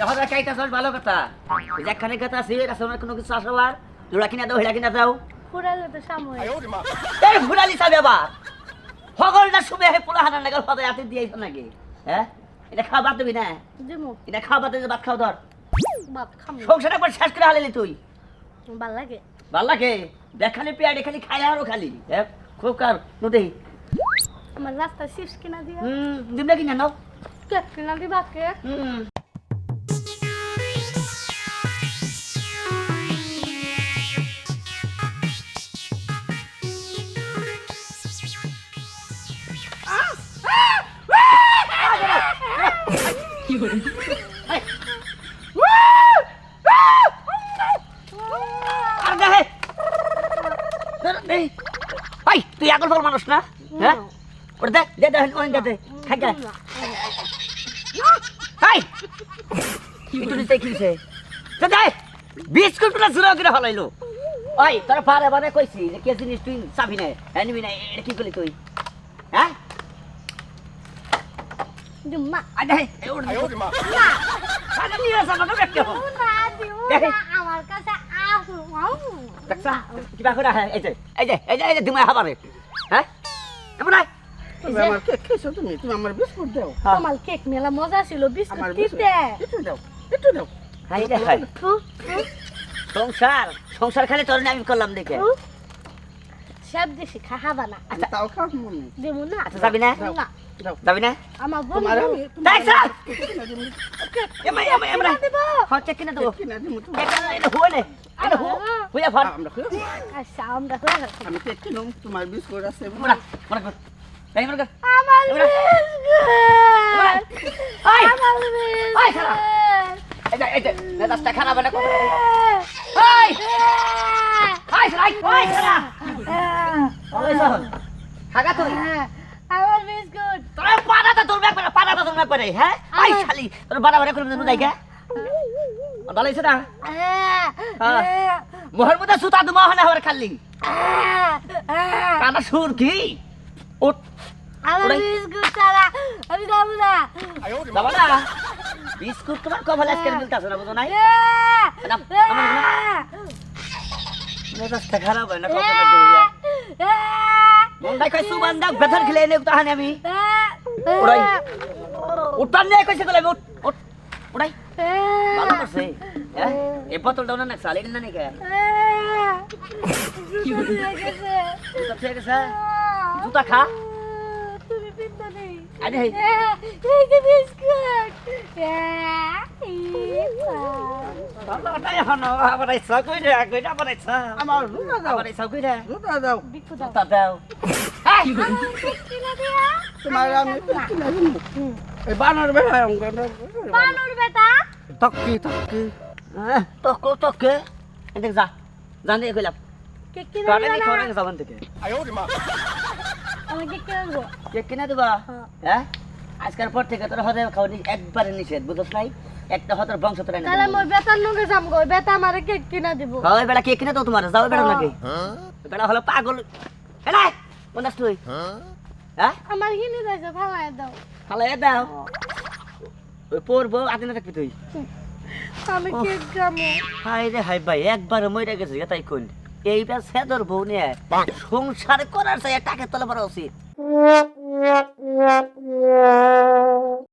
কাইতা চল ভালো কথা। যেখানে কথা আছে কোনো কিছু আসবার জোড়া কিনা দাও হেড়া কিনা দাও। ফুরালে তো সাময় এই ভুলালি সাবে আবার। হগলটা শুবে হে পোলা হানা নাগাল হদে হাতে দিয়েছ নাকি? হ্যাঁ? এটা খাওয়া বাদ দিবি না? জিমু। এটা খাওয়া বাদ দিয়ে ভাত খাও ধর। সংসার একবার শেষ করে হালেলি তুই। ভালো লাগে। ভালো লাগে? দেখ খালি পেয়ারে খালি খাই আরও খালি। হ্যাঁ? খুব কার নদী আমার রাস্তা চিপস কিনা দিয়া। হুম দিম না কিনা নাও। কেক কিনা দিবা কেক? হুম। দেখে তুই আগল ফল মানুষ না? হ্যাঁ? ওটা দেখ দে দে খাই হাই একটু নিতে কি হইছে? তো দে, বিস্কুটটা জুরা করে হলাইলো ওই, তোর পারে বারে কইছি যে তুই চাবি না? হ্যাঁ নিবি না এটা কি করলি তুই? হ্যাঁ? দেখে। না আমার কাছে কিবা করে এই যে এই যে এই যে এই যে দিমাই হাবারে হ্যাঁ এমন নাই তুমি আমার কেক খেয়েছো তুমি তুমি আমার বিস্কুট দাও তোমার কেক মেলা মজা ছিল বিস্কুট দিতে একটু দাও একটু দাও হাই রে হাই সংসার সংসার খালি তোর আমি করলাম দেখে সব দেশে খাহাবা না আমি তাও খাও মনে দেবো না আচ্ছা যাবি না না যাবি না? আমার আমি দেখছা এমা এমা এমা দেবো। হচ্ছে কিনা দেবো। কিনা দিমু তুমি এটা এটা নে। এটা হু ফল। আমরা খেয়ে আচ্ছা আমরা গেছে আমি কেক কিনুম তোমার বিস্কুট আছে। মোরা মোরা কর। এই মোরা কর। আমার বিস্কুট। এই আমার এই খারাপ। বিস্কুট এই যে এই খারাপ না কথা খারাপ ওই খাগা তুই। আমার বিস্কুট তোর পাড়াটা তোর ব্যাগ ব্যাগ করে হ্যাঁ? আই শালি তোর বাড়া বাড়া করে দেবো যাই ভালো হয়েছে না। মোহর মধ্যে সুতা দুমা হয় না হওয়ার খালি। কানা সুর কি? ওরাই- বিস্কুট না। না? তোমার কপালে আজকে মিলতেছে না বুঝো নাই? মেজাজটা খারাপ হয় না কপালে দিয়ে মন্দাই সুবান দাও বেথর খেলে এনে তাহানি আমি। ওরাই উঠান নিয়ে কইছে গলে উঠ উঠ উড়াই ভালো করছে। হ্যাঁ এ বোতলটা না সালে না নাকি? জুতা ঠিক আছে জুতা খা। তুমি পিন্তা নেই। আরে হেই এই যে বিস্কুট। এই এই আমার দাও। এই দাও। দাও। তোমার আমি কেক কিনা দিমু এই বানর বেড়া অঙ্কন বানুর বেটা। তক্কি তক্কি তক তক এদিকে যা জান দিয়ে কইলাম কে কিনা দিবা না? খবর যাবেন থেকে আমি কে কিনা দেবো কে কিনা দিবা? হ্যাঁ। হ্যাঁ? আজকের পর থেকে তোর হতে খাওয়া একবারে নিষেধ বুঝছ নাই? একটা হতর বংশ তোর তাহলে মই বেতার নগে যাম গো বেতা আমারে কেক কিনা দিব? হয় বেড়া কে কিনা তো তোমার? যাও বেড়া নাকি? বেড়া হলো পাগল। এলা পঞ্চাশ তুই? হ্যাঁ? আমার হিনি আমি কি হাই রে হাই ভাই একবার মরে গেছে তাই কোন এইবার সেদর বউ নিয়ে সংসার করার চাই টাকা তোলা বড় উচিত।